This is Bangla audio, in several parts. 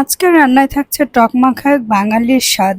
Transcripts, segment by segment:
আজকের রান্নায় থাকছে টক মাখায় বাঙালির স্বাদ।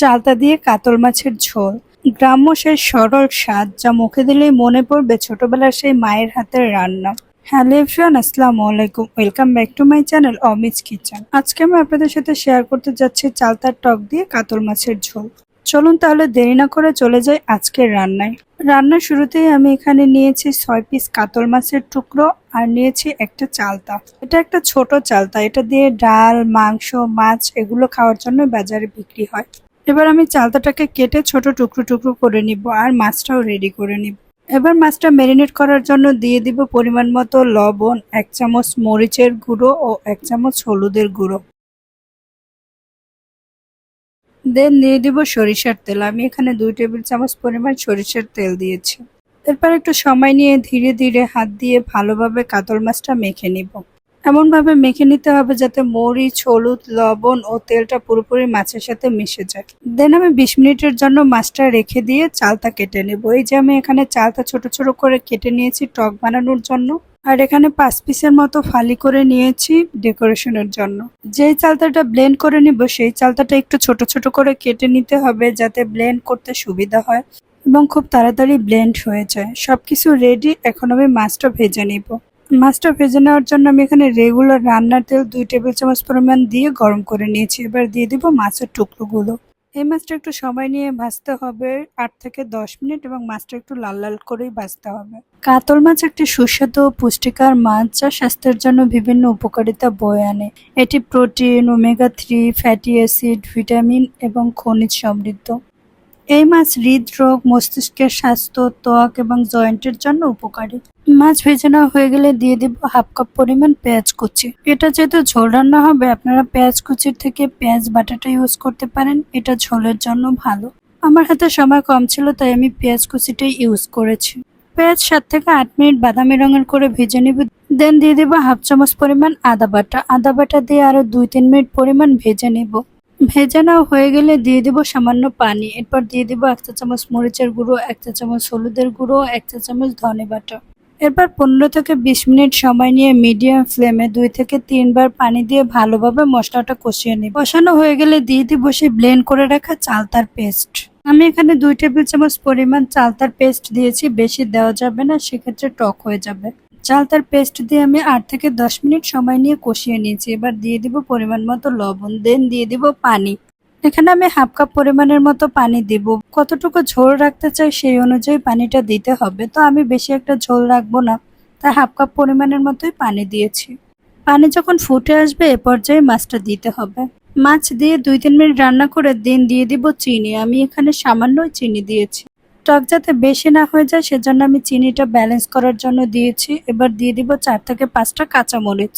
চালতা দিয়ে কাতল মাছের ঝোল। গ্রাম্য সেই সরল স্বাদ যা মুখে দিলেই মনে পড়বে ছোটবেলার সেই মায়ের হাতের রান্না। হ্যালো এভরিওয়ান, আসসালামু আলাইকুম। Welcome back to my channel Ami's kitchen. আজকে আমি আপনাদের সাথে শেয়ার করতে যাচ্ছি চালতার টক দিয়ে কাতল মাছের ঝোল। চলুন তাহলে দেরি না করে চলে যাই আজকের রান্নায়। রান্নার শুরুতেই আমি এখানে নিয়েছি ছয় পিস কাতল মাছের টুকরো আর নিয়েছি একটা চালতা। এটা একটা ছোট চালতা, এটা দিয়ে ডাল, মাংস, মাছ এগুলো খাওয়ার জন্য বাজারে বিক্রি হয়। এবার আমি চালতাটাকে কেটে ছোট টুকরো টুকরো করে নিব আর মাছটাও রেডি করে নিব। এবার মাছটা ম্যারিনেট করার জন্য দিয়ে দিব পরিমাণ মতো লবণ, এক চামচ মরিচের গুঁড়ো ও এক চামচ হলুদের গুঁড়ো। দেন দিয়ে দিব সরিষার তেল। আমি এখানে দুই টেবিল চামচ পরিমাণ সরিষার তেল দিয়েছি। এরপর একটু সময় নিয়ে ধীরে ধীরে হাত দিয়ে ভালোভাবে কাতল মাছটা মেখে নিব। এমনভাবে মেখে নিতে হবে যাতে মরিচ, হলুদ, লবণ ও তেলটা পুরোপুরি মাছের সাথে মিশে যায়। দেন আমি বিশ মিনিটের জন্য মাছটা রেখে দিয়ে চালটা কেটে নেব। এই যে আমি এখানে চালটা ছোট ছোট করে কেটে নিয়েছি টক বানানোর জন্য। আর এখানে পাঁচ পিসের মতো ফালি করে নিয়েছি ডেকোরেশনের জন্য। যেই চালতাটা ব্লেন্ড করে নিব, সেই চালতাটা একটু ছোট ছোট করে কেটে নিতে হবে যাতে ব্লেন্ড করতে সুবিধা হয় এবং খুব তাড়াতাড়ি ব্লেন্ড হয়ে যায়। সবকিছু রেডি, এখন আমি মাছটা ভেজে নিব। মাছটা ভেজে নেওয়ার জন্য আমি এখানে রেগুলার রান্নার তেল দুই টেবিল চামচ পরিমাণ দিয়ে গরম করে নিয়েছি। এবার দিয়ে দিব মাছের টুকরোগুলো। এই মাছটা একটু সময় নিয়ে ভাজতে হবে, আট থেকে দশ মিনিট এবং মাছটা একটু লাল লাল করেই ভাজতে হবে। কাতল মাছ একটি সুস্বাদু পুষ্টিকর মাছ যা স্বাস্থ্যের জন্য বিভিন্ন উপকারিতা বয়ে আনে। এটি protein, omega three, fatty acid, vitamin এবং খনিজ সমৃদ্ধ। এই মাছ হৃদরোগ, মস্তিষ্কের স্বাস্থ্য, ত্বক এবং জয়েন্টের জন্য উপকারী। মাছ ভেজে নেওয়া হয়ে গেলে দিয়ে দিব হাফ কাপ পরিমাণ পেঁয়াজ কুচি। এটা যেহেতু ঝোল রান্না হবে, আপনারা পেঁয়াজ কুচির থেকে পেঁয়াজ বাটাটা ইউজ করতে পারেন, এটা ঝোলের জন্য ভালো। আমার হাতে সময় কম ছিল, তাই আমি পেঁয়াজ কুচিটাই ইউজ করেছি। পেঁয়াজ সাত থেকে আট মিনিট বাদামি রঙের করে ভেজে নিব। দেন দিয়ে দিব হাফ চামচ পরিমাণ আদা বাটা। আদা বাটা দিয়ে আরও দুই তিন মিনিট পরিমাণ ভেজে নেব। ভেজে নেওয়া হয়ে গেলে দিয়ে দিব সামান্য পানি। এরপর দিয়ে দিব এক চা চামচ মরিচের গুঁড়ো, এক চা চামচ হলুদের গুঁড়ো, এক চা চামচ ধনে বাটা। এরপর পনেরো থেকে বিশ মিনিট সময় নিয়ে মিডিয়াম ফ্লেমে দুই থেকে তিনবার পানি দিয়ে ভালোভাবে মশলাটা কষিয়ে নিই কষানো হয়ে গেলে দিয়ে দিব সেই ব্লেন্ড করে রাখা চালতার পেস্ট। আমি এখানে দুই টেবিল চামচ পরিমাণ চালতার পেস্ট দিয়েছি, বেশি দেওয়া যাবে না, সেক্ষেত্রে টক হয়ে যাবে। চালতার পেস্ট দিয়ে আমি আট থেকে দশ মিনিট সময় নিয়ে কষিয়ে নিয়েছি। এবার দিয়ে দিব পরিমাণ মতো লবণ দেন দিয়ে দিব পানি। এখানে আমি হাফ কাপ পরিমাণের মতো পানি দিব। কতটুকু ঝোল রাখতে চাই সেই অনুযায়ী পানিটা দিতে হবে। তো আমি বেশি একটা ঝোল রাখব না, তাই হাফ কাপ পরিমাণের মতোই পানি দিয়েছি। পানি যখন ফুটে আসবে, এ পর্যায়ে মাছটা দিতে হবে। মাছ দিয়ে দুই তিন মিনিট রান্না করে দিন দিয়ে দিব চিনি। আমি এখানে সামান্যই চিনি দিয়েছি। টক যাতে বেশি না হয়ে যায়, সেজন্য আমি চিনিটা ব্যালেন্স করার জন্য দিয়েছি। এবার দিয়ে দিব চার থেকে পাঁচটা কাঁচামরিচ।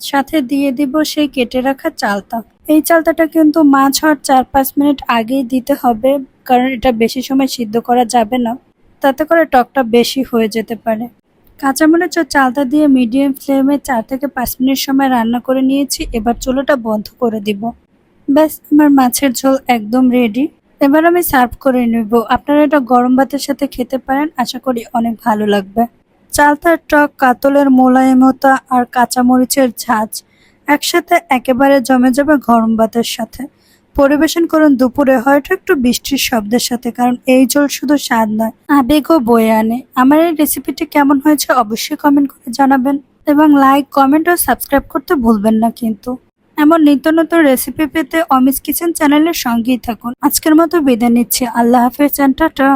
সাথে দিয়ে দিব সেই কেটে রাখা চালতা। এই চালতাটা কিন্তু মাছ হওয়ার চার পাঁচ মিনিট আগেই দিতে হবে, কারণ এটা বেশি সময় সিদ্ধ করা যাবে না। তাতে করে টকটা বেশি হয়ে যেতে পারে। কাঁচামরিচ ও চালতা দিয়ে মিডিয়াম ফ্লেমে চার থেকে পাঁচ মিনিট সময় রান্না করে নিয়েছি। এবার চুলোটা বন্ধ করে দিব। ব্যাস, আমার মাছের ঝোল একদম রেডি এবার আমি সার্ভ করে নেব। আপনারা এটা গরম ভাতের সাথে খেতে পারেন, আশা করি অনেক ভালো লাগবে। চালতার টক, কাতলের মোলায়েমতা আর কাঁচামরিচের ঝাঁজ একসাথে একেবারে জমে যাবে গরম ভাতের সাথে। পরিবেশন করুন দুপুরে, হয়তো একটু বৃষ্টির শব্দের সাথে, কারণ এই জল শুধু স্বাদ নয় আবেগও বয়ে আনে। আমার এই রেসিপিটি কেমন হয়েছে অবশ্যই কমেন্ট করে জানাবেন এবং লাইক কমেন্ট ও সাবস্ক্রাইব করতে ভুলবেন না কিন্তু। এমন নিত্য নতুন রেসিপি পেতে অমিস কিচেন চ্যানেলের সঙ্গেই থাকুন। আজকের মতো বিদায় নিচ্ছি। আল্লাহ হাফেজ টাটা